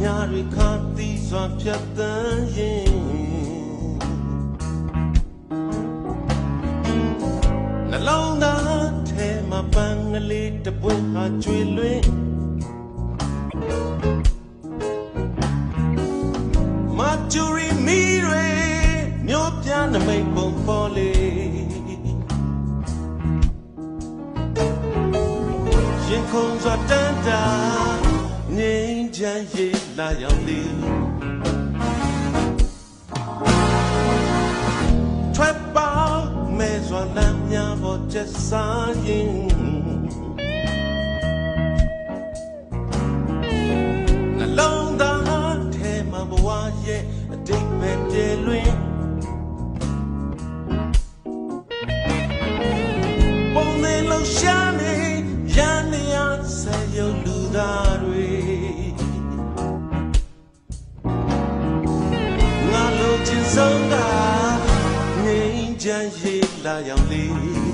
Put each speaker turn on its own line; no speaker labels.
ညာတွေခါတီးစွာဖြတ်တန်းရင်နှလုံးသားထဲမှာပန်းကလေးတစ်ပွင့်ဟာကျွေလွင်မချူရီမီတွေမြို့ပြနမိတ်ပုံပေါ်လေရင်ခုန်စွာတန်တာ ငြိမ်းချမ်းရေးလာရောက်လေထွက်ပါမဲစွာလမ်းများပေါ်ချက်စားရင်နှလုံးသားထဲမှာဘဝရဲ့အတိတ်ပဲပြေလွင်ပုံနေလို့ရှာနေရန်နေရဆက်ရုပ်လူသား ချင်ဆုံးကငြိမ်းချမ်းရေးလာရောက်လေ